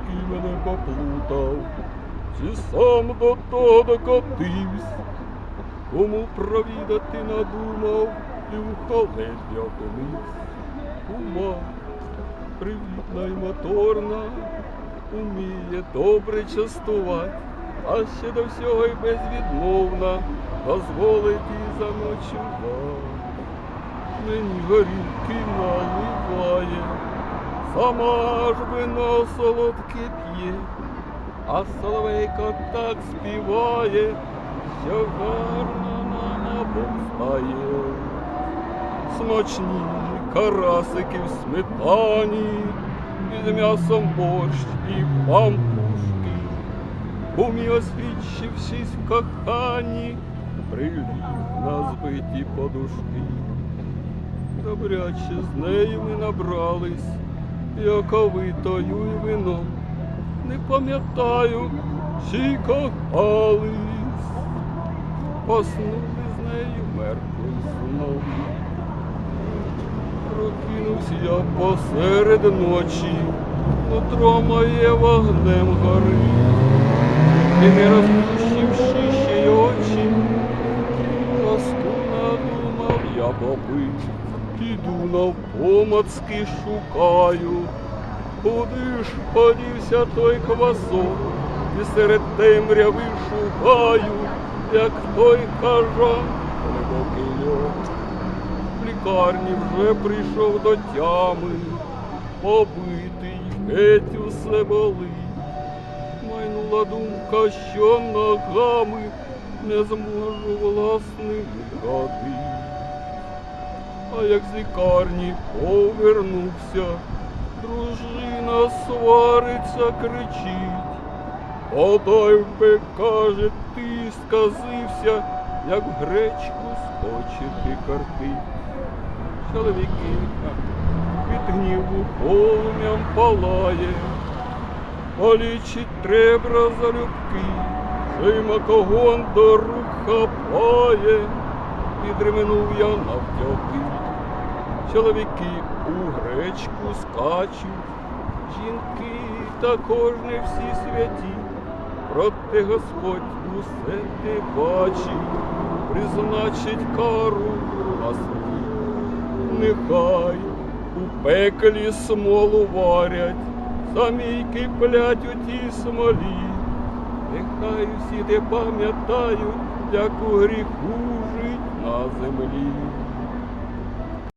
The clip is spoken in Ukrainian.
який мене поплутав, чи сам до того докотився, кому провідати надумав і в холоді опинився. Ума привітна й моторна, уміє добре частувати, а ще до всього й безвідмовна дозволить і заночувати. Мені горілки наливає, сама ж вино солодке п'є, а соловейко так співає, що гарно нам обом. Смачні карасики в сметані, із м'ясом борщ і пампушки. Умі освічившись в коханні, приліг на збиті подушки. Добряче з нею ми набрались, яковитою й вином. Не пам'ятаю, чи кохались, поснули з нею мертвим сном. Прокинувся я посеред ночі, нутро моє вогнем горить, і не розплющивши ще й очі, Тоску надумав я попить, піду навпомацки шукаю, куди ж подівся той квасок, і серед темряви шукаю, як той кажан глибокий льот. В лікарні вже прийшов до тями, побитий, геть усе болить. Майнула думка, що ногами не зможу власних ходи. А як з лікарні повернувся, дружина свариться, кричить. Отой би, каже, ти сказився, як гречку скочити картить. Чоловіки від гніву полум'ям палає, полічить треба залюбки, що й макогон до рук хапає, підременув я навтьоки. Чоловіки у гречку скачуть, жінки також не всі святі, проте Господь усе ти бачить, призначить кару суді. Нехай у пеклі смолу варять, самі киплять у тій смолі. Нехай усі те пам'ятають, як у гріху жить на землі.